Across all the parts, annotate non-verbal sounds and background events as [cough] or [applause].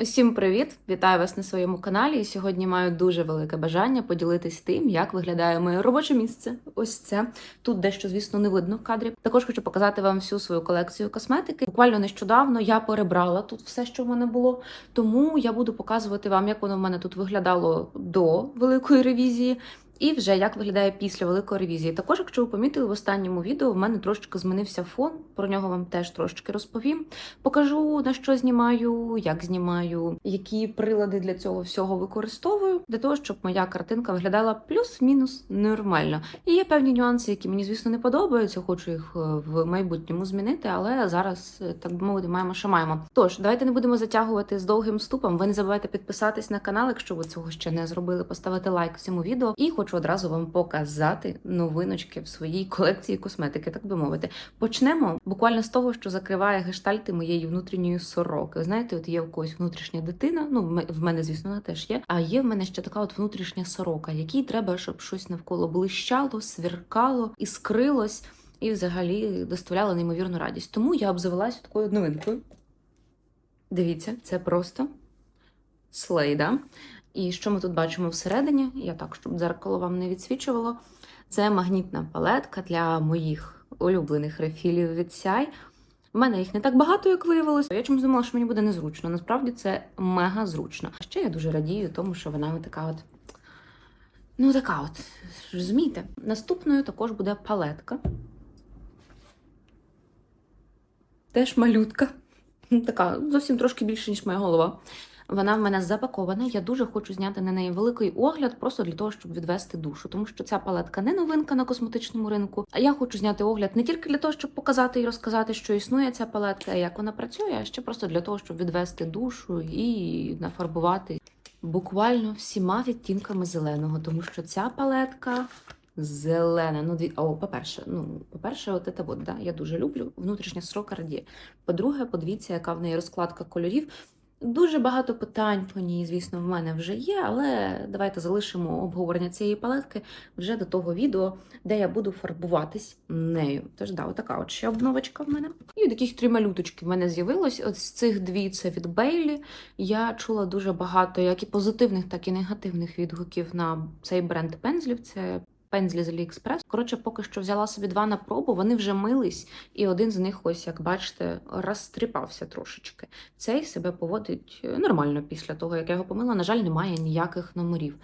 Усім привіт! Вітаю вас на своєму каналі. І сьогодні маю дуже велике бажання поділитись тим, як виглядає моє робоче місце. Ось це тут дещо, звісно, не видно в кадрі. Також хочу показати вам всю свою колекцію косметики. Буквально нещодавно я перебрала тут все, що в мене було. Тому я буду показувати вам, як воно в мене тут виглядало до великої ревізії. І вже як виглядає після великої ревізії. Також, якщо ви помітили в останньому відео, в мене трошечки змінився фон. Про нього вам теж трошечки розповім. Покажу на що знімаю, як знімаю, які прилади для цього всього використовую, для того, щоб моя картинка виглядала плюс-мінус нормально. І є певні нюанси, які мені, звісно, не подобаються. Хочу їх е, в майбутньому змінити, але зараз, е, так би мовити, маємо, що маємо. Тож, давайте не будемо затягувати з довгим вступом. Ви не забувайте підписатись на канал, якщо ви цього ще не зробили, поставити лайк цьому відео. І хочу одразу вам показати новиночки в своїй колекції косметики, так би мовити. Почнемо буквально з того, що закриває гештальти моєї внутрішньої сороки. Ви знаєте, от є у когось внутрішня дитина. Ну, в мене, звісно, вона теж є. А є в мене ще така от внутрішня сорока, якій треба, щоб щось навколо блищало, сверкало, іскрилось і взагалі доставляло неймовірну радість. Тому я обзавелася такою новинкою. Дивіться, це просто слейда. І що ми тут бачимо всередині? Я так, щоб дзеркало вам не відсвічувало. Це магнітна палетка для моїх улюблених рефілів від Сяй. У мене їх не так багато, як виявилось. Я чомусь думала, що мені буде незручно. Насправді це мега зручно. Ще я дуже радію, тому що вона така от. Ну, така от, розумієте? Наступною також буде палетка. Теж малютка. Така зовсім трошки більше, ніж моя голова. Вона в мене запакована. Я дуже хочу зняти на неї великий огляд, просто для того, щоб відвести душу. Тому що ця палетка не новинка на косметичному ринку. А я хочу зняти огляд не тільки для того, щоб показати і розказати, що існує ця палетка, як вона працює, а ще просто для того, щоб відвести душу і нафарбувати буквально всіма відтінками зеленого, тому що ця палетка. Зелена, ну дві о, по-перше, ну по-перше, от це от, да, я дуже люблю. Внутрішня срока радіє. По-друге, подивіться, яка в неї розкладка кольорів. Дуже багато питань по ній, звісно, в мене вже є, але давайте залишимо обговорення цієї палетки вже до того відео, де я буду фарбуватись нею. Тож, да, отака от ще обновочка в мене. І таких три малюточки в мене з'явилось. От з цих дві це від Бейлі. Я чула дуже багато як і позитивних, так і негативних відгуків на цей бренд пензлів. Це пензлі з AliExpress. Коротше, поки що взяла собі два на пробу, вони вже мились, і один з них, ось як бачите, розстріпався трошечки. Цей себе поводить е, нормально після того, як я його помила. На жаль, немає ніяких номерів.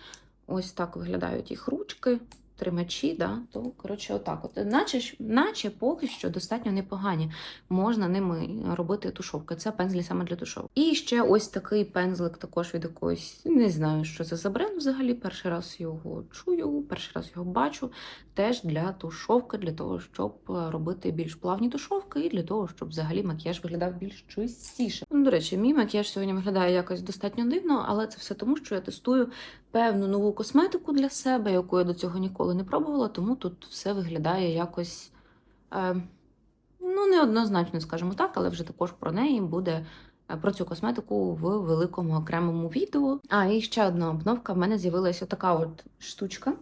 Ось так виглядають їх ручки. Тримачі, да, то коротше, отак. От, наче, наче поки що достатньо непогані. Можна ними робити тушовки. Це пензлі саме для тушовок. І ще ось такий пензлик, також від якогось, не знаю, що це за бренд взагалі. Перший раз його чую, перший раз його бачу. Теж для тушовки, для того, щоб е, робити більш плавні тушовки, і для того, щоб взагалі макіяж виглядав більш чистіше. Ну, до речі, мій макіяж сьогодні виглядає якось достатньо дивно, але це все тому, що я тестую певну нову косметику для себе, яку я до цього ніколи не пробувала, тому тут все виглядає якось. Е, ну, неоднозначно, скажімо так, але вже також про неї буде. е, Про цю косметику в великому окремому відео. А і ще одна обновка. В мене з'явилася така от штучка.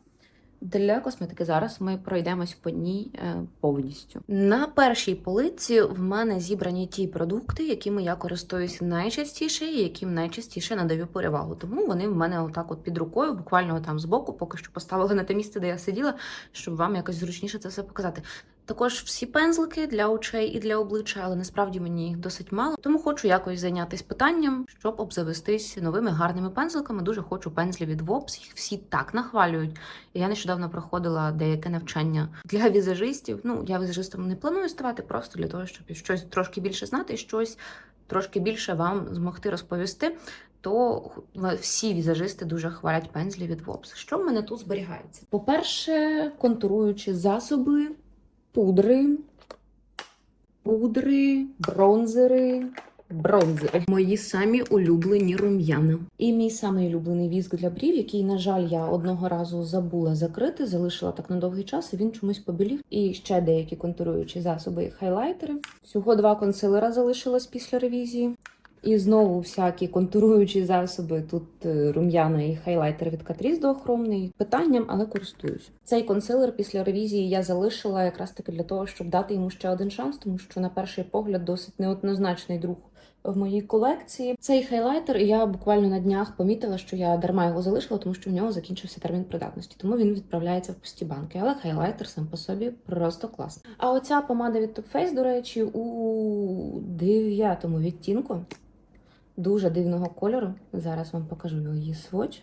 Для косметики зараз ми пройдемось по ній е, повністю. На першій полиці в мене зібрані ті продукти, якими я користуюся найчастіше і яким найчастіше надаю перевагу. Тому вони в мене отак от під рукою, буквально там збоку, поки що поставили на те місце, де я сиділа, щоб вам якось зручніше це все показати. Також всі пензлики для очей і для обличчя, але насправді мені їх досить мало. Тому хочу якось зайнятися питанням, щоб обзавестись новими гарними пензликами. Дуже хочу пензлі від Vops, їх всі так нахвалюють. Я нещодавно проходила деяке навчання для візажистів. Ну, я візажистом не планую ставати просто для того, щоб щось трошки більше знати, щось трошки більше вам змогти розповісти. То всі візажисти дуже хвалять пензлі від Vops. Що в мене тут зберігається? По-перше, контуруючі засоби, пудри, пудри, бронзери, бронзери. Мої самі улюблені рум'яна. І мій самий улюблений віск для брів, який, на жаль, я одного разу забула закрити, залишила так на довгий час, і він чомусь побілів. І ще деякі контуруючі засоби і хайлайтери. Всього два консилера залишилось після ревізії. І знову всякі контуруючі засоби. Тут е, рум'яна і хайлайтер від Catrice доохромний. Питанням, але користуюсь. Цей консилер після ревізії я залишила якраз таки для того, щоб дати йому ще один шанс, тому що на перший погляд досить неоднозначний друг в моїй колекції. Цей хайлайтер я буквально на днях помітила, що я дарма його залишила, тому що в нього закінчився термін придатності. Тому він відправляється в пусті банки. Але хайлайтер сам по собі просто класний. А оця помада від Too Faced, до речі, у дев'ятому відтінку дуже дивного кольору. Зараз вам покажу її сводч.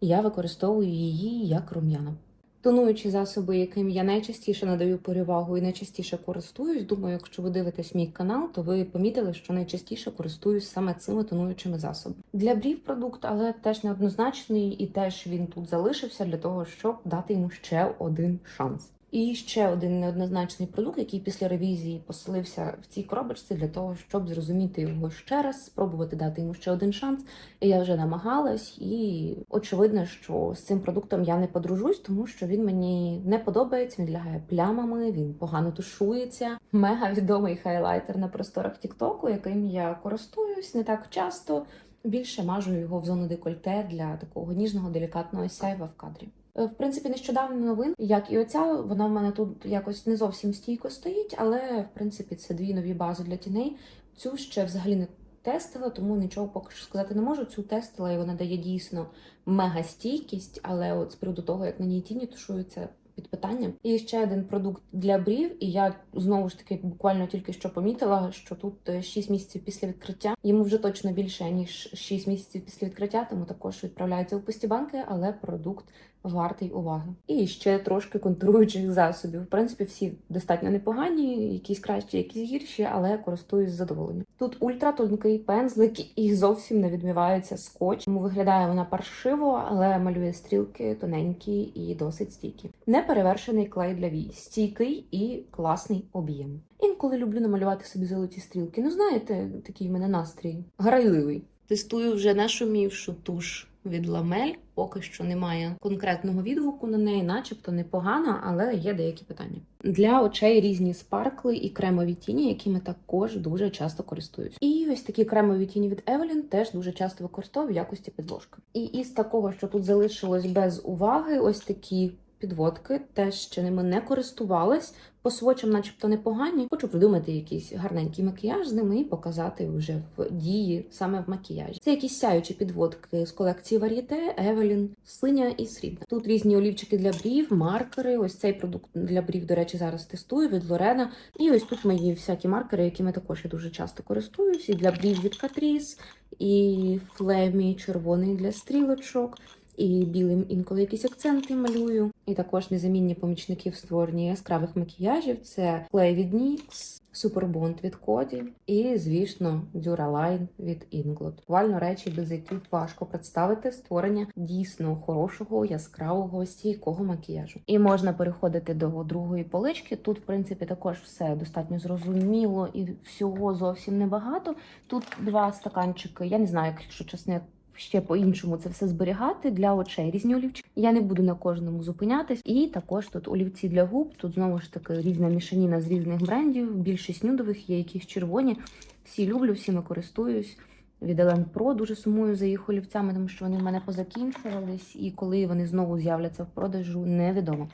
Я використовую її як рум'яна. Тонуючі засоби, яким я найчастіше надаю перевагу і найчастіше користуюсь. Думаю, якщо ви дивитесь мій канал, то ви помітили, що найчастіше користуюсь саме цими тонуючими засобами. Для брів продукт, але теж неоднозначний, і теж він тут залишився для того, щоб дати йому ще один шанс. І ще один неоднозначний продукт, який після ревізії поселився в цій коробочці для того, щоб зрозуміти його ще раз, спробувати дати йому ще один шанс. І я вже намагалась, і очевидно, що з цим продуктом я не подружусь, тому що він мені не подобається. Він лягає плямами, він погано тушується. Мега відомий хайлайтер на просторах Тіктоку, яким я користуюсь не так часто. Більше мажу його в зону декольте для такого ніжного делікатного сяйва в кадрі. Е, В принципі, нещодавно новин, як і оця, вона в мене тут якось не зовсім стійко стоїть, але в принципі це дві нові бази для тіней. Цю ще взагалі не тестила, тому нічого поки що сказати не можу. Цю тестила і вона дає дійсно мега стійкість, але от з приводу того, як на ній тіні тушуються. Під питанням. І ще один продукт для брів, і я знову ж таки буквально тільки що помітила, що тут е, 6 місяців після відкриття. Йому вже точно більше ніж 6 місяців після відкриття, тому також відправляється у пусті банки, але продукт вартий уваги. І ще трошки контуруючих засобів. В принципі, всі достатньо непогані, якісь кращі, якісь гірші, але користуюсь задоволенням. Тут ультратонкий пензлик і зовсім не відмивається скотч. Тому виглядає вона паршиво, але малює стрілки тоненькі і досить стійкі. Неперевершений клей для вій, стійкий і класний об'єм. Інколи люблю намалювати собі золоті стрілки. Ну знаєте, такий в мене настрій грайливий. Тестую вже нашумівшу туш від ламель. Поки що немає конкретного відгуку на неї, начебто непогана, але є деякі питання. Для очей різні спаркли і кремові тіні, якими також дуже часто користуюсь. І ось такі кремові тіні від Evelyn теж дуже часто використовую в якості підложки. І із такого, що тут залишилось без уваги, ось такі. Підводки теж ще ними не користувалась. По свочам, начебто, непогані. Хочу придумати якийсь гарненький макіяж з ними і показати вже в дії саме в макіяжі. Це якісь сяючі підводки з колекції Varieté, Evelyn, синя і срібна. Тут різні олівчики для брів, маркери. Ось цей продукт для брів, до речі, зараз тестую від Лорена. І ось тут мої всякі маркери, якими також я дуже часто користуюсь. І для брів від Catrice, і флемі червоний для стрілочок. І білим інколи якісь акценти малюю. І також незамінні помічники в створенні яскравих макіяжів це клей від NYX, Супербонд від Коді і, звісно, Duraline від Inglot. Буквально речі, без яких важко представити створення дійсно хорошого, яскравого, стійкого макіяжу. І можна переходити до другої полички. Тут, в принципі, також все достатньо зрозуміло і всього зовсім небагато. Тут два стаканчики. Я не знаю, якщо чесно, ще по-іншому це все зберігати для очей. Різні олівчики. Я не буду на кожному зупинятись. І також тут олівці для губ. Тут знову ж таки різна мішаніна з різних брендів. Більшість нюдових, є якісь червоні. Всі люблю, всіми користуюсь. Від Елен Про дуже сумую за їх олівцями, тому що вони в мене позакінчувались, і коли вони знову з'являться в продажу, невідомо.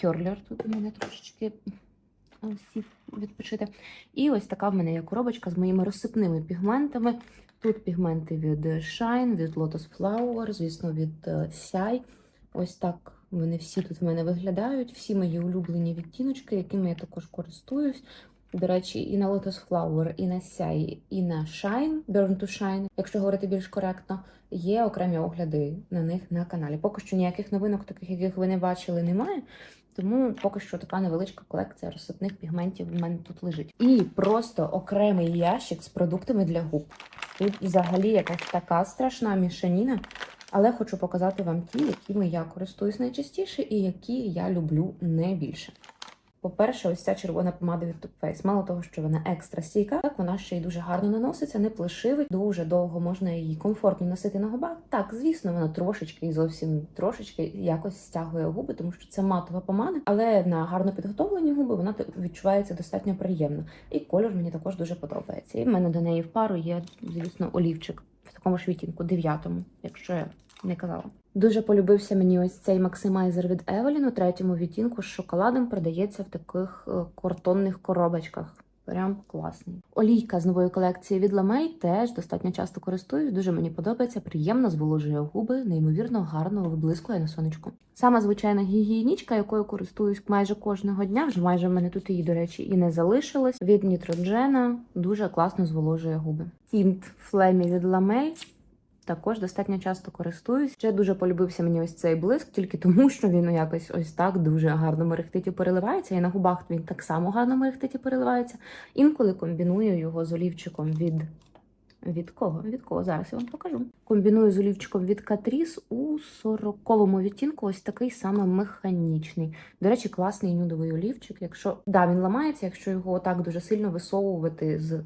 Кьорлер тут у мене трошечки сів відпочити. І ось така в мене є коробочка з моїми розсипними пігментами. Тут пігменти від Shine, від Lotus Flower, звісно, від е, Сяй. Ось так вони всі тут в мене виглядають. Всі мої улюблені відтіночки, якими я також користуюсь. До речі, і на Lotus Flower, і на Сяй, і на Shine, Burn to Shine, якщо говорити більш коректно, є окремі огляди на них на каналі. Поки що ніяких новинок, таких, яких ви не бачили, немає. Тому поки що така невеличка колекція розсипних пігментів в мене тут лежить. І просто окремий ящик з продуктами для губ. Тут взагалі якась така страшна мішаніна. Але хочу показати вам ті, якими я користуюсь найчастіше і які я люблю найбільше. По-перше, ось ця червона помада від Too Faced. Мало того, що вона екстра стійка, так вона ще й дуже гарно наноситься, не плешивить, дуже довго можна її комфортно носити на губах. Так, звісно, вона трошечки і зовсім трошечки якось стягує губи, тому що це матова помада, але на гарно підготовлені губи вона відчувається достатньо приємно. І кольор мені також дуже подобається. І в мене до неї в пару є, звісно, олівчик в такому ж відтінку, дев'ятому, якщо я не казала. Дуже полюбився мені ось цей максимайзер від Evelyn у третьому відтінку з шоколадом продається в таких е, картонних коробочках. Прям класний. Олійка з нової колекції від Ламель теж достатньо часто користуюсь. Дуже мені подобається, приємно зволожує губи, неймовірно гарно виблискує на сонечку. Сама звичайна гігієнічка, якою користуюсь майже кожного дня. Вже майже в мене тут її, до речі, і не залишилось. Від Нітроджена дуже класно зволожує губи. Тінт Флемі від Ламель. Також достатньо часто користуюсь. Ще дуже полюбився мені ось цей блиск, тільки тому, що він якось ось так дуже гарно мерехтить і переливається. І на губах він так само гарно мерехтить і переливається. Інколи комбіную його з олівчиком від. Від кого? Від кого? Зараз я вам покажу. Комбіную з олівчиком від Catrice у 40-му відтінку, ось такий саме механічний. До речі, класний нюдовий олівчик. Якщо да, він ламається, якщо його отак дуже сильно висовувати з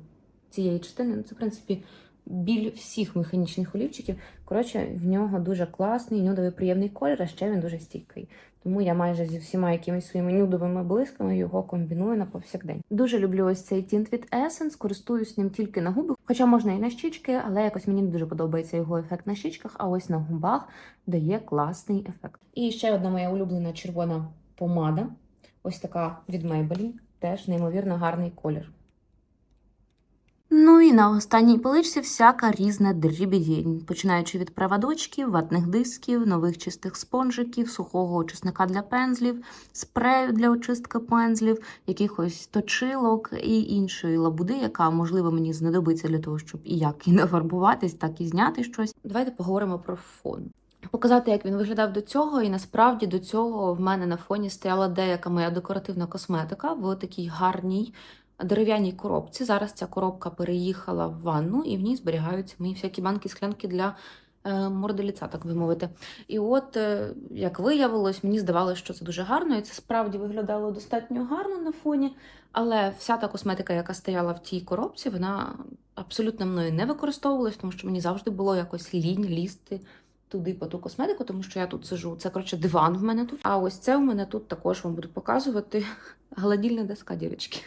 цієї частини, ну це в принципі біль всіх механічних олівчиків. Коротше, в нього дуже класний, нюдовий, приємний колір, а ще він дуже стійкий. Тому я майже зі всіма якимись своїми нюдовими блисками його комбіную на повсякдень. Дуже люблю ось цей тінт від Essence, користуюсь ним тільки на губи, хоча можна і на щічки, але якось мені не дуже подобається його ефект на щічках, а ось на губах дає класний ефект. І ще одна моя улюблена червона помада. Ось така від Maybelline. Теж неймовірно гарний колір. Ну і на останній поличці всяка різна дрібідінь, починаючи від проводочків, ватних дисків, нових чистих спонжиків, сухого очисника для пензлів, спрею для очистки пензлів, якихось точилок і іншої лабуди, яка можливо мені знадобиться для того, щоб і як і [laughs] нафарбуватись, так і зняти щось. Давайте поговоримо про фон. Показати, як він виглядав до цього, і насправді до цього в мене на фоні стояла деяка моя декоративна косметика в такій гарній дерев'яній коробці. Зараз ця коробка переїхала в ванну, і в ній зберігаються мої всякі банки склянки для е, морди ліца, так би мовити. І от, е, як виявилось, мені здавалося, що це дуже гарно, і це справді виглядало достатньо гарно на фоні. Але вся та косметика, яка стояла в тій коробці, вона абсолютно мною не використовувалась, тому що мені завжди було якось лінь лізти. Туди по ту косметику, тому що я тут сижу. Це коротше диван в мене тут. А ось це у мене тут також вам буду показувати [laughs] гладільна доска, дівчатки.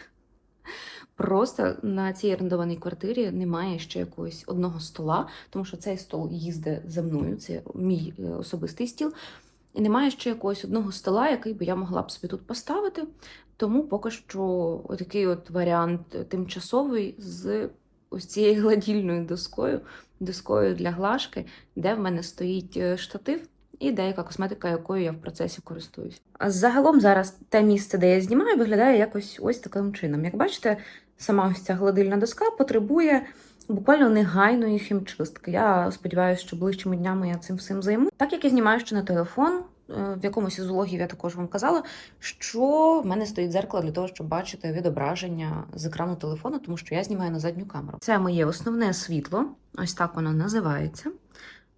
Просто на цій орендованій квартирі немає ще якогось одного стола, тому що цей стол їздить за мною, це мій е, особистий стіл. І немає ще якогось одного стола, який би я могла б собі тут поставити. Тому поки що такий от варіант тимчасовий з ось цією гладільною доскою, доскою для глажки, де в мене стоїть е, штатив і деяка косметика, якою я в процесі користуюсь. А загалом зараз те місце, де я знімаю, виглядає якось ось таким чином. Як бачите, сама ось ця гладильна доска потребує буквально негайної хімчистки. Я сподіваюся, що ближчими днями я цим всім займу. Так як я знімаю ще на телефон. е, В якомусь із влогів я також вам казала, що в мене стоїть дзеркало для того, щоб бачити відображення з екрану телефону, тому що я знімаю на задню камеру. Це моє основне світло, ось так воно називається.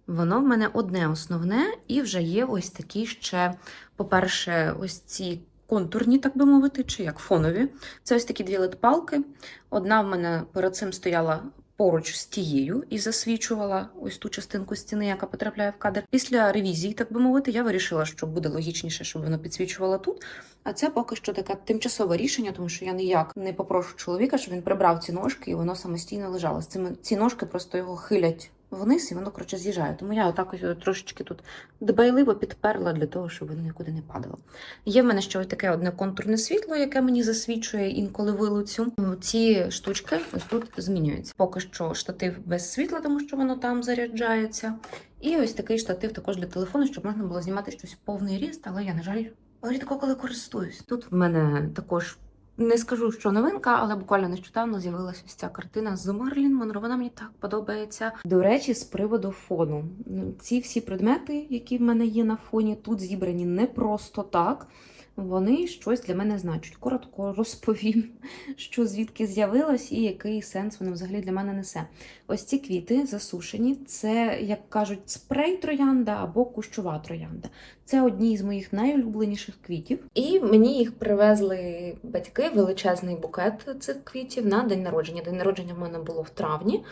Воно в мене одне основне, і вже є ось такі ще, по-перше, ось ці контурні, так би мовити, чи як фонові. Це ось такі дві лед-палки. Одна в мене перед цим стояла поруч з тією і засвічувала ось ту частинку стіни, яка потрапляє в кадр. Після ревізії, так би мовити, я вирішила, що буде логічніше, щоб воно підсвічувало тут. А це поки що таке тимчасове рішення, тому що я ніяк не попрошу чоловіка, щоб він прибрав ці ножки і воно самостійно лежало. З цими ці ножки просто його хилять вниз, і воно коротше з'їжджає. Тому я отак ось трошечки тут дбайливо підперла для того, щоб воно нікуди не падало. Є в мене ще ось таке одне контурне світло, яке мені засвічує інколи вилицю. Ці штучки ось тут змінюються. Поки що штатив без світла, тому що воно там заряджається. І ось такий штатив також для телефону, щоб можна було знімати щось в повний ріст, але я, на жаль, рідко коли користуюсь. Тут в мене також. Не скажу, що новинка, але буквально нещодавно з'явилася ось ця картина з Мерлін Монро. Вона мені так подобається. До речі, з приводу фону. Ну, Ці всі предмети, які в мене є на фоні, тут зібрані не просто так. Вони щось для мене значать. Коротко розповім, [laughs] що звідки з'явилось і який сенс воно взагалі для мене несе. Ось ці квіти засушені, це, як кажуть, спрей троянда або кущова троянда. Це одні з моїх найулюбленіших квітів. І мені їх привезли батьки, величезний букет цих квітів на день народження. День народження в мене було в травні.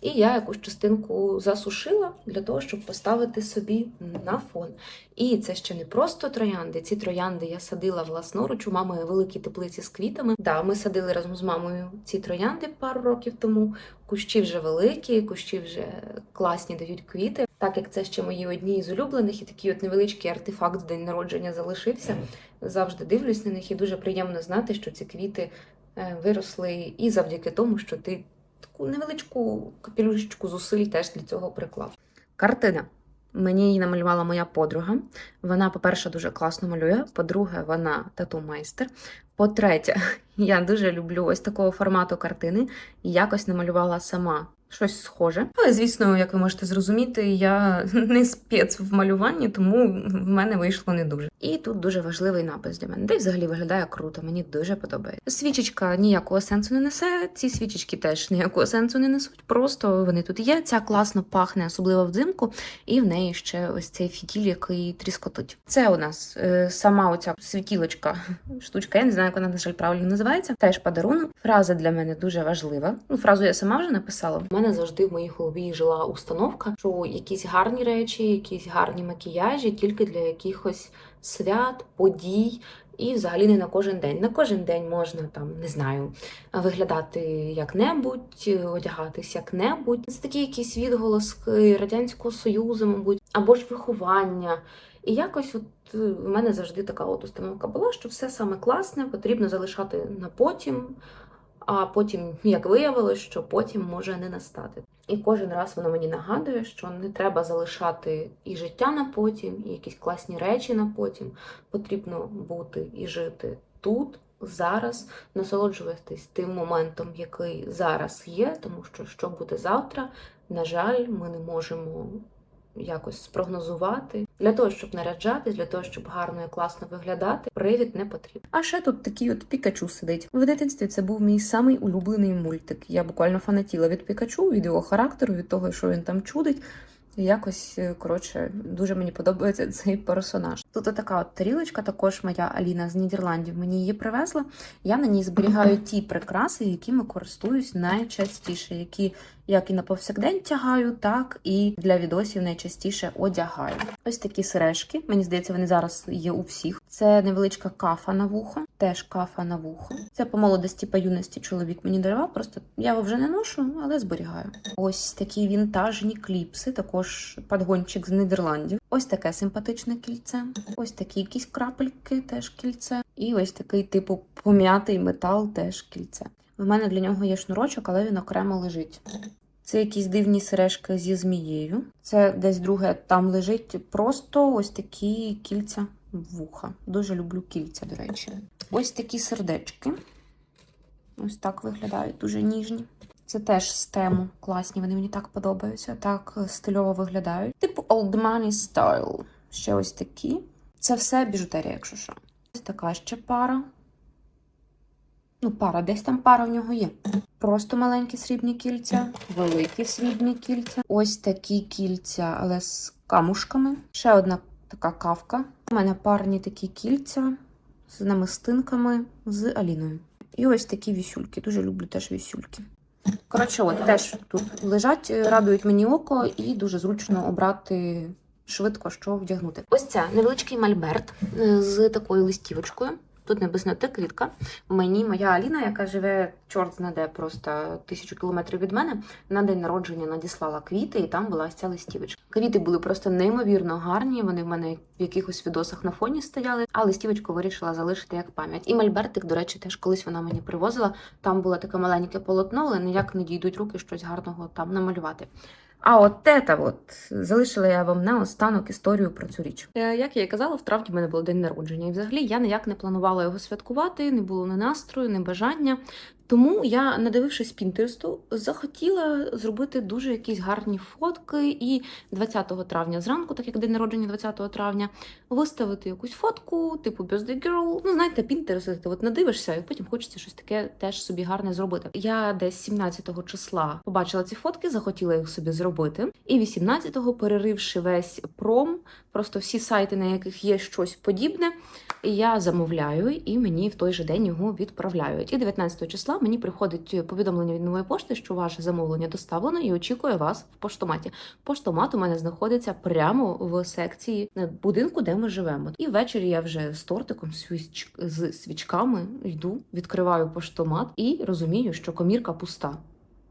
І я якусь частинку засушила для того, щоб поставити собі на фон. І це ще не просто троянди. Ці троянди я садила власноруч. У мами великі теплиці з квітами. Да, ми садили разом з мамою ці троянди пару років тому. Кущі вже великі, кущі вже класні дають квіти. Так як це ще мої одні з улюблених, і такий от невеличкий артефакт з день народження залишився. Завжди дивлюсь на них, і дуже приємно знати, що ці квіти е, виросли і завдяки тому, що ти таку невеличку капелюшечку зусиль теж для цього приклав. Картина. Мені її намалювала моя подруга. Вона, по-перше, дуже класно малює. По-друге, вона тату-майстер. По-третє, [laughs] я дуже люблю ось такого формату картини і якось намалювала сама щось схоже. Але, звісно, як ви можете зрозуміти, я [laughs] не спец в малюванні, тому в мене вийшло не дуже. І тут дуже важливий напис для мене. Де взагалі виглядає круто, мені дуже подобається. Свічечка ніякого сенсу не несе. Ці свічечки теж ніякого сенсу не несуть. Просто вони тут є. Ця класно пахне, особливо взимку, і в неї ще ось цей фітіль, який тріскотить. Це у нас е, сама оця світілочка, [laughs] штучка. Я не знаю, як вона на жаль правильно називається. Теж подарунок. Фраза для мене дуже важлива. Ну, фразу я сама вже написала. Мене завжди в моїй голові жила установка, що якісь гарні речі, якісь гарні макіяжі тільки для якихось свят, подій. І взагалі не на кожен день. На кожен день можна там, не знаю, виглядати як-небудь, одягатись як-небудь. Це такі якісь відголоски Радянського Союзу, мабуть, або ж виховання. І якось от е, в мене завжди така от установка була, що все саме класне потрібно залишати на потім, а потім, як виявилось, що потім може не настати. І кожен раз воно мені нагадує, що не треба залишати і життя на потім, і якісь класні речі на потім. Потрібно бути і жити тут, зараз, насолоджуватись тим моментом, який зараз є, тому що що буде завтра, на жаль, ми не можемо якось спрогнозувати. Для того, щоб наряджатись, для того, щоб гарно і класно виглядати, привід не потрібен. А ще тут такий от Пікачу сидить. В дитинстві це був мій самий улюблений мультик. Я буквально фанатіла від Пікачу, від його характеру, від того, що він там чудить. Якось, е, коротше, дуже мені подобається [laughs] цей персонаж. Тут така от тарілочка, також моя Аліна з Нідерландів мені її привезла. Я на ній зберігаю ті прикраси, якими користуюсь найчастіше, які як і на повсякдень тягаю, так і для відосів найчастіше одягаю. Ось такі сережки. Мені здається, вони зараз є у всіх. Це невеличка кафа на вухо, теж кафа на вухо. Це по молодості, по юності чоловік мені дарував. Просто я його вже не ношу, але зберігаю. Ось такі вінтажні кліпси, також подгончик з Нідерландів. Ось таке симпатичне кільце. Ось такі якісь крапельки, теж кільце. І ось такий типу пом'ятий метал, теж кільце. В мене для нього є шнурочок, але він окремо лежить. Це якісь дивні сережки зі змією. Це десь друге там лежить просто ось такі кільця вуха. Дуже люблю кільця, до речі. Ось такі сердечки. Ось так виглядають, дуже ніжні. Це теж з тему класні, вони мені так подобаються, так стильово виглядають. Типу Old Money Style. Ще ось такі. Це все біжутерія, якщо що. Ось така ще пара. Ну, пара, десь там пара в нього є. Просто маленькі срібні кільця, великі срібні кільця. Ось такі кільця, але з камушками. Ще одна така кавка. У мене парні такі кільця з намистинками з Аліною. І ось такі вісюльки. Дуже люблю теж вісюльки. Коротше, от теж тут лежать, радують мені око, і дуже зручно обрати швидко, що вдягнути. Ось це невеличкий мальберт е, з такою листівочкою. Тут написано те квітка. Мені моя Аліна, яка живе чорт знаде просто тисячу кілометрів від мене, на день народження надіслала квіти, і там була ця листівочка. Квіти були просто неймовірно гарні. Вони в мене в якихось відосах на фоні стояли, а листівочку вирішила залишити як пам'ять. І мальбертик, до речі, теж колись вона мені привозила. Там було таке маленьке полотно, але ніяк не дійдуть руки щось гарного там намалювати. А от тета, от залишила я вам на останок історію про цю річ. Е, Як я і казала, в травні в мене був день народження, і взагалі я ніяк не планувала його святкувати, не було ні настрою, ні бажання. Тому я, надивившись Пінтересту, захотіла зробити дуже якісь гарні фотки. І 20 травня зранку, так як день народження 20 травня, виставити якусь фотку, типу Birthday Girl. Ну, знаєте, Пінтерест, ти от надивишся, і потім хочеться щось таке теж собі гарне зробити. Я десь 17 числа побачила ці фотки, захотіла їх собі зробити. І 18-го, переривши весь пром, просто всі сайти, на яких є щось подібне, я замовляю, і мені в той же день його відправляють. І 19 числа мені приходить повідомлення від нової пошти, що ваше замовлення доставлено і очікує вас в поштоматі. Поштомат у мене знаходиться прямо в секції будинку, де ми живемо. І ввечері я вже з тортиком з свічками йду, відкриваю поштомат і розумію, що комірка пуста.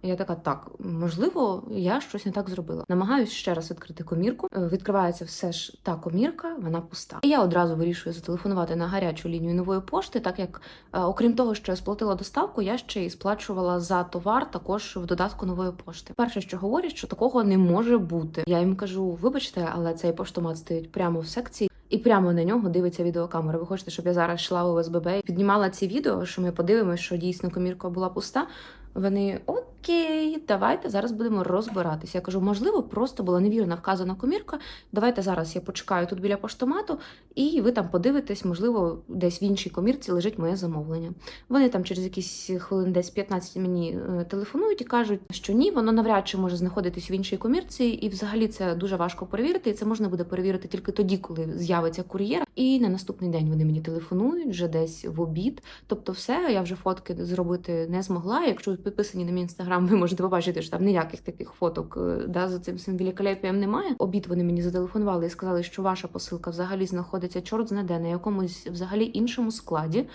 Я така, так, можливо, я щось не так зробила. Намагаюсь ще раз відкрити комірку. Е, Відкривається все ж та комірка, вона пуста. І я одразу вирішую зателефонувати на гарячу лінію нової пошти, так як, е, окрім того, що я сплатила доставку, я ще й сплачувала за товар також в додатку нової пошти. Перше, що говорять, що такого не може бути. Я їм кажу: вибачте, але цей поштомат стоїть прямо в секції. І прямо на нього дивиться відеокамера. Ви хочете, щоб я зараз йшла у СББ і піднімала ці відео, що ми подивимося, що дійсно комірка була пуста. Вони окей, давайте зараз будемо розбиратися. Я кажу, можливо, просто була невірно вказана комірка. Давайте зараз я почекаю тут біля поштомату, і ви там подивитесь, можливо, десь в іншій комірці лежить моє замовлення. Вони там через якісь хвилин десь 15 мені е, телефонують і кажуть, що ні, воно навряд чи може знаходитись в іншій комірці, і взагалі це дуже важко перевірити. І це можна буде перевірити тільки тоді, коли з'явиться кур'єр. І на наступний день вони мені телефонують вже десь в обід. Тобто, все, я вже фотки зробити не змогла. Якщо підписані на мій інстаграм, ви можете побачити, що там ніяких таких фоток е, да, за цим всім великолепієм немає. Обід вони мені зателефонували і сказали, що ваша посилка взагалі знаходиться чорт знаде на якомусь взагалі іншому складі.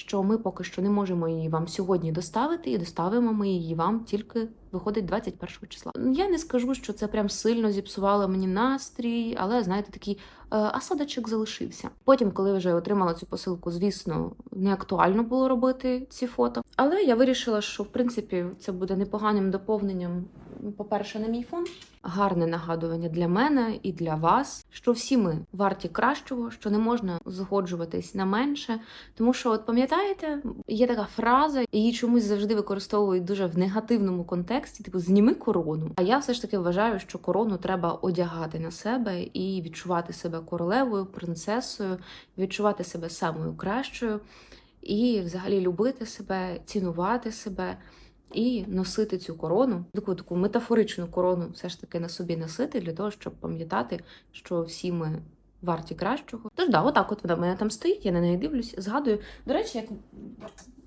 Що ми поки що не можемо її вам сьогодні доставити, і доставимо ми її вам тільки виходить 21 числа. Я не скажу, що це прям сильно зіпсувало мені настрій, але знаєте, такий е, осадочок залишився. Потім, коли вже отримала цю посилку, звісно, не актуально було робити ці фото. Але я вирішила, що в принципі це буде непоганим доповненням. По-перше, на мій фон гарне нагадування для мене і для вас, що всі ми варті кращого, що не можна згоджуватись на менше. Тому що, от пам'ятаєте, є така фраза, її чомусь завжди використовують дуже в негативному контексті, типу зніми корону. А я все ж таки вважаю, що корону треба одягати на себе і відчувати себе королевою, принцесою, відчувати себе самою кращою, і взагалі любити себе, цінувати себе. І носити цю корону, таку таку метафоричну корону, все ж таки на собі носити для того, щоб пам'ятати, що всі ми варті кращого. Тож да, отак от вона в мене там стоїть, я на неї дивлюсь, згадую. До речі, як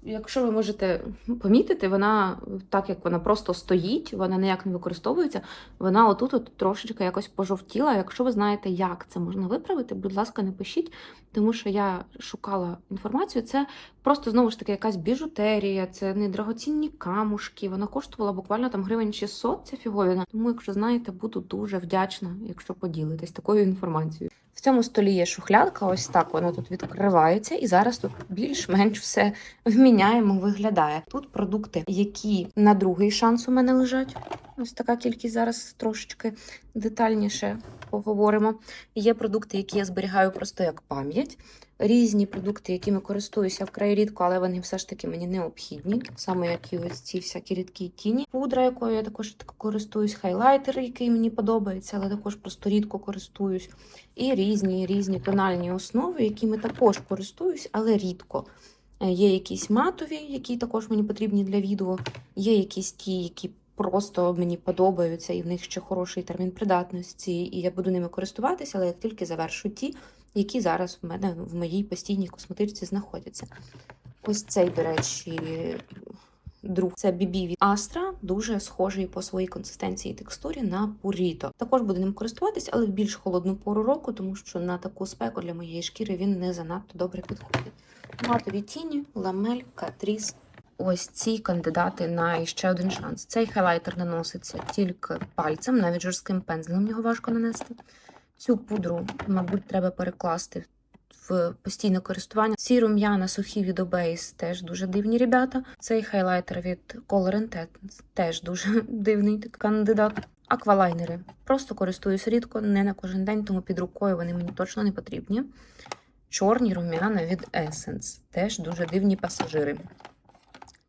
якщо ви можете помітити, вона так як вона просто стоїть, вона ніяк не використовується. Вона отут от трошечки якось пожовтіла. Якщо ви знаєте, як це можна виправити, будь ласка, не пишіть, тому що я шукала інформацію. Це просто знову ж таки якась біжутерія, це не драгоцінні камушки. Вона коштувала буквально там гривень 600, ця фіговіна. Тому, якщо знаєте, буду дуже вдячна, якщо поділитесь такою інформацією. В цьому столі є шухлядка, ось так вона тут відкривається, і зараз тут більш-менш все вміняємо виглядає. Тут продукти, які на другий шанс у мене лежать. Ось така кількість зараз трошечки детальніше поговоримо. Є продукти, які я зберігаю просто як пам'ять. Різні продукти, якими користуюся вкрай рідко, але вони все ж таки мені необхідні. Саме як і ось ці всякі рідкі тіні. Пудра, якою я також користуюсь, хайлайтер, який мені подобається, але також просто рідко користуюсь. І різні різні тональні основи, якими також користуюсь, але рідко. Е, Є якісь матові, які також мені потрібні для відео. Є якісь ті, які просто мені подобаються, і в них ще хороший термін придатності, і я буду ними користуватися, але як тільки завершу ті, які зараз в мене в моїй постійній косметичці знаходяться. Ось цей, до речі, друг це BB від Astra, дуже схожий по своїй консистенції і текстурі на Purito. Також буду ним користуватися, але в більш холодну пору року, тому що на таку спеку для моєї шкіри він не занадто добре підходить. Матові тіні, ламель, катріс. Ось ці кандидати на ще один шанс. Цей хайлайтер наноситься тільки пальцем, навіть жорстким пензлем його важко нанести. Цю пудру, мабуть, треба перекласти в постійне користування. Ці рум'яна сухі від Obase теж дуже дивні ребята. Цей хайлайтер від Color Intense теж дуже [laughs] дивний кандидат. Аквалайнери. Просто користуюсь рідко, не на кожен день, тому під рукою вони мені точно не потрібні. Чорні рум'яна від Essence. Теж дуже дивні пасажири.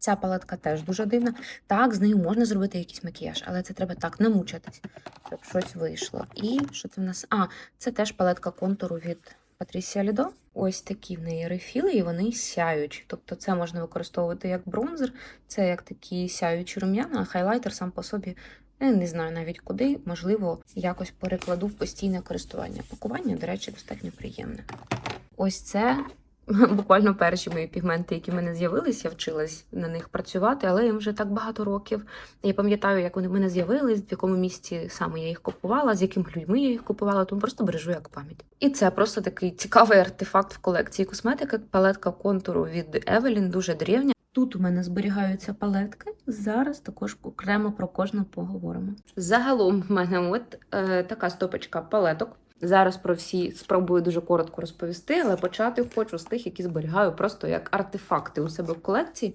Ця палетка теж дуже дивна. Так, з нею можна зробити якийсь макіяж, але це треба так намучатись, щоб щось вийшло. І що це в нас? А, це теж палетка контуру від Patricia Lido. Ось такі в неї рефіли, і вони сяючі. Тобто це можна використовувати як бронзер, це як такі сяючі рум'яна, а хайлайтер сам по собі я не знаю навіть куди. Можливо, якось перекладу в постійне користування. Пакування, до речі, достатньо приємне. Ось це [laughs] буквально перші мої пігменти, які в мене з'явилися, я вчилась на них працювати, але їм вже так багато років. Я пам'ятаю, як вони в мене з'явились, в якому місці саме я їх купувала, з якими людьми я їх купувала, тому просто бережу як пам'ять. І це просто такий цікавий артефакт в колекції косметики. Палетка контуру від Evelyn, дуже древня. Тут у мене зберігаються палетки. Зараз також окремо про кожну поговоримо. Загалом в мене от е, така стопочка палеток. Зараз про всі спробую дуже коротко розповісти, але почати хочу з тих, які зберігаю просто як артефакти у себе в колекції.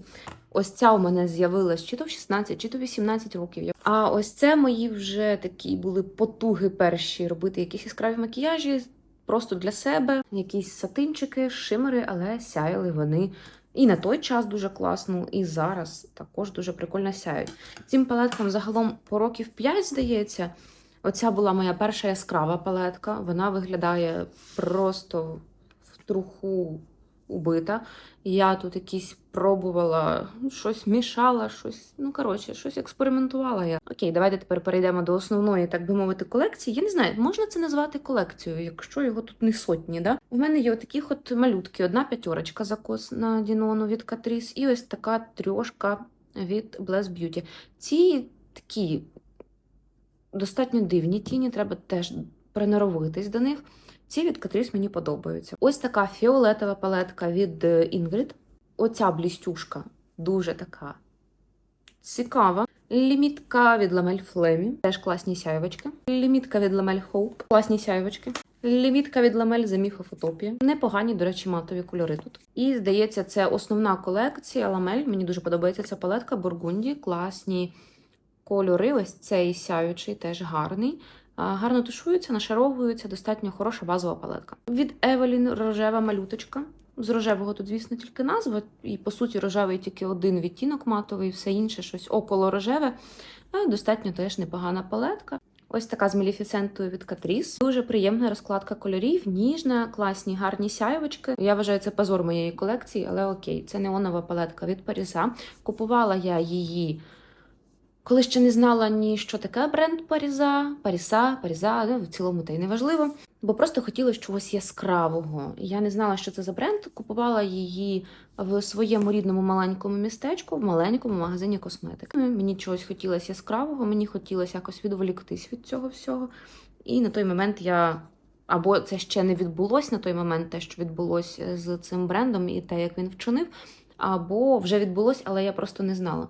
Ось ця у мене з'явилась чи то в 16, чи то в 18 років. А ось це мої вже такі були потуги перші робити якісь яскраві макіяжі просто для себе, якісь сатинчики, шимери, але сяяли вони. І на той час дуже класно, і зараз також дуже прикольно сяють. Цим палеткам загалом по років 5, здається. Оця була моя перша яскрава палетка. Вона виглядає просто в труху убита. Я тут якісь пробувала, ну, щось мішала, щось, ну коротше, щось експериментувала я. Окей, давайте тепер перейдемо до основної, так би мовити, колекції. Я не знаю, можна це назвати колекцією, якщо його тут не сотні. Да? У мене є таких от малютки: одна п'ятерочка закос на Дінону від Catrice і ось така трьошка від Bless Beauty. Ці такі достатньо дивні тіні, треба теж приноровитись до них. Ці від Catrice мені подобаються. Ось така фіолетова палетка від е, Ingrid. Оця блістюшка дуже така цікава. Лімітка від Lamel Flemmy, теж класні сяйвочки. Лімітка від Lamel Hope, класні сяйвочки. Лімітка від Lamel The Myth of. Непогані, до речі, матові кольори тут. І здається, це основна колекція Lamel. Мені дуже подобається ця палетка Бургунді. Класні кольори. Ось цей сяючий теж гарний. Гарно тушується, нашаровується, достатньо хороша базова палетка. Від Evelyn рожева малюточка. З рожевого тут, звісно, тільки назва, і по суті, рожевий тільки один відтінок матовий, все інше щось около рожеве. Достатньо теж непогана палетка. Ось така з Меліфісентою від Catrice. Дуже приємна розкладка кольорів, ніжна, класні, гарні сяйвочки. Я вважаю, це позор моєї колекції, але окей, це неонова палетка від Паріса. Купувала я її. Коли ще не знала ні що таке бренд Паріза, Паріса, Паріза, ну, в цілому та й не важливо, бо просто хотілося чогось яскравого. Я не знала, що це за бренд. Купувала її в своєму рідному маленькому містечку, в маленькому магазині косметики. Ну, Мені чогось хотілося яскравого, мені хотілося якось відволіктись від цього всього. І на той момент я. Або це ще не відбулось на той момент, те, що відбулось з цим брендом, і те, як він вчинив, або вже відбулось, але я просто не знала.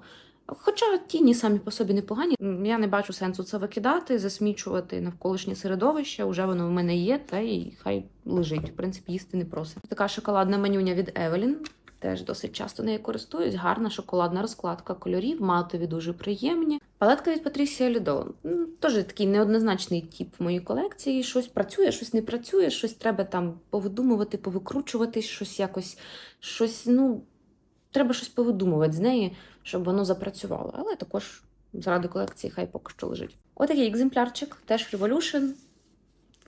Хоча тіні самі по собі непогані, я не бачу сенсу це викидати, засмічувати навколишнє середовище. Уже воно в мене є, та й хай лежить. В принципі, їсти не просить. Така шоколадна менюня від Evelyn. Теж досить часто нею користуюсь. Гарна шоколадна розкладка кольорів, матові дуже приємні. Палетка від Ludo. М, Теж такий неоднозначний тип в моїй колекції. Щось працює, щось не працює, щось треба там повидумувати, повикручуватись, щось якось, щось, ну, треба щось повидумувати з неї щоб воно запрацювало. Але також заради колекції хай поки що лежить. Отакий екземплярчик, теж Revolution.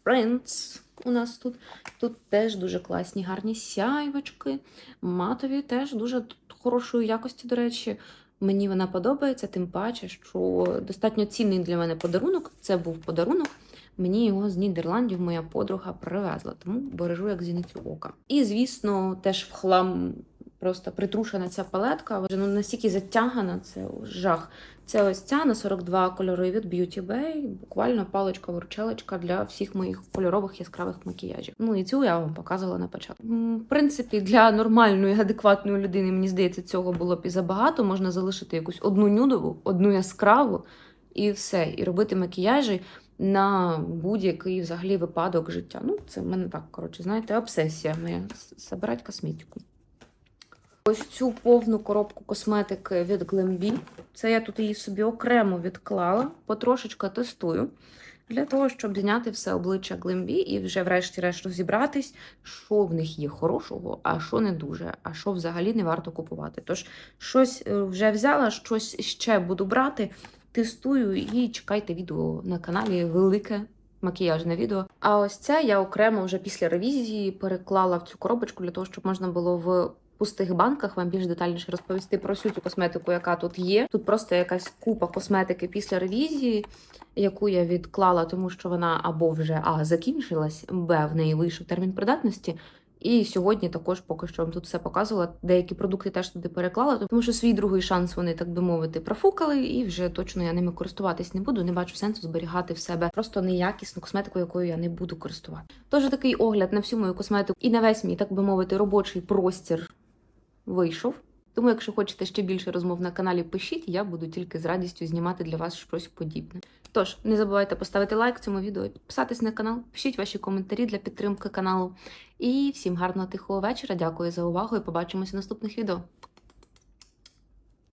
Prince у нас тут. Тут теж дуже класні, гарні сяйвочки. Матові теж дуже хорошої якості, до речі. Мені вона подобається, тим паче, що достатньо цінний для мене подарунок. Це був подарунок. Мені його з Нідерландів моя подруга привезла, тому бережу як зіницю ока. І, звісно, теж в хлам просто притрушена ця палетка. Вже ну настільки затягана, це жах. Це ось ця на 42 кольори від Beauty Bay. Буквально паличка-виручалочка для всіх моїх кольорових яскравих макіяжів. Ну і цю я вам показувала на початку. В принципі, для нормальної, адекватної людини, мені здається, цього було б і забагато. Можна залишити якусь одну нюдову, одну яскраву і все. І робити макіяжі на будь-який взагалі випадок життя. Ну, це в мене так, коротше, знаєте, обсесія моя збирати косметику. Ось цю повну коробку косметики від Glambi. Це я тут її собі окремо відклала, потрошечка тестую. Для того, щоб зняти все обличчя Glambi і вже, врешті-решт, розібратись, що в них є хорошого, а що не дуже, а що взагалі не варто купувати. Тож, щось е, вже взяла, щось ще буду брати, тестую і чекайте відео на каналі велике макіяжне відео. А ось це я окремо вже після ревізії переклала в цю коробочку для того, щоб можна було в пустих банках вам більш детальніше розповісти про всю цю косметику, яка тут є. Тут просто якась купа косметики після ревізії, яку я відклала, тому що вона або вже а закінчилась, б в неї вийшов термін придатності. І сьогодні також поки що вам тут все показувала. Деякі продукти теж туди переклала, тому що свій другий шанс вони, так би мовити, профукали, і вже точно я ними користуватись не буду. Не бачу сенсу зберігати в себе просто неякісну косметику, якою я не буду користувати. Тож такий огляд на всю мою косметику і на весь мій, так би мовити, робочий простір вийшов. Тому, якщо хочете ще більше розмов на каналі, пишіть, я буду тільки з радістю знімати для вас щось подібне. Тож, не забувайте поставити лайк цьому відео, підписатись на канал, пишіть ваші коментарі для підтримки каналу. І всім гарного тихого вечора. Дякую за увагу і побачимося в наступних відео.